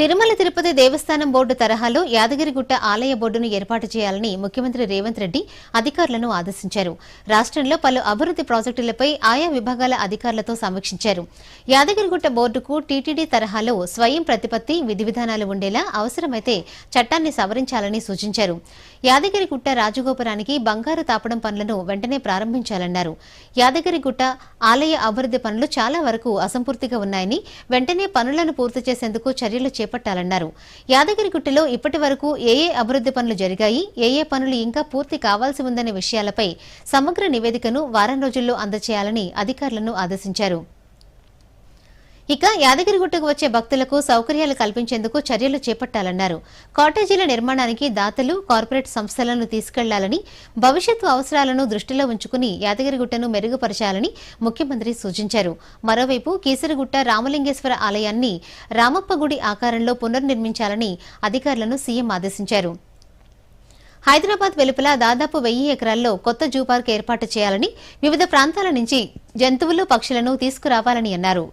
తిరుమల తిరుపతి దేవస్థానం board తరహాలో యాదగిరిగుట్ట ఆలయ బోర్డును ఏర్పాటు చేయాలని ముఖ్యమంత్రి రేవంత్ రెడ్డి అధికారులను ఆదేశించారు. రాష్ట్రంలో పలు అభివృద్ది ప్రాజెక్టులపై ఆయా విభాగాల అధికారులతో సమీక్షించారు. యాదగిరిగుట్ట బోర్డుకు టీటీడీ తరహాలో స్వయం ప్రతిపత్తి విధి విధానాలు ఉండేలా అవసరమైతే చట్టాన్ని సవరించాలని సూచించారు. యాదగిరిగుట్ట రాజగోపురానికి బంగారు తాపడం పనులను వెంటనే ప్రారంభించాలన్నారు. యాదగిరిగుట్ట ఆలయ అభివృద్ది పనులు చాలా వరకు అసంపూర్తిగా ఉన్నాయని వెంటనే పనులను పూర్తి చేసేందుకు చర్యలు చేపట్టాలన్నారు. యాదగిరిగుట్టలో ఇప్పటి వరకు ఏ ఏ అభివృద్ది పనులు జరిగాయి ఏ ఏ పనులు ఇంకా పూర్తి కావాల్సి ఉందనే విషయాలపై సమగ్ర నివేదికను వారం రోజుల్లో అందజేయాలని అధికారులను ఆదేశించారు. ఇక యాదగిరిగుట్టకు వచ్చే భక్తులకు సౌకర్యాలు కల్పించేందుకు చర్యలు చేపట్టాలన్నారు. కాటేజీల నిర్మాణానికి దాతలు కార్పొరేట్ సంస్థలను తీసుకెళ్ళాలని భవిష్యత్తు అవసరాలను దృష్టిలో ఉంచుకుని యాదగిరిగుట్టను మెరుగుపరచాలని ముఖ్యమంత్రి సూచించారు. మరోవైపు కీసరగుట్ట రామలింగేశ్వర ఆలయాన్ని రామప్ప గుడి ఆకారంలో పునర్నిర్మించాలని అధికారులను సీఎం ఆదేశించారు. హైదరాబాద్ వెలుపల దాదాపు వెయ్యి ఎకరాల్లో కొత్త జూ పార్క్ ఏర్పాటు చేయాలని వివిధ ప్రాంతాల నుంచి జంతువులు పక్షులను తీసుకురావాలని అన్నారు.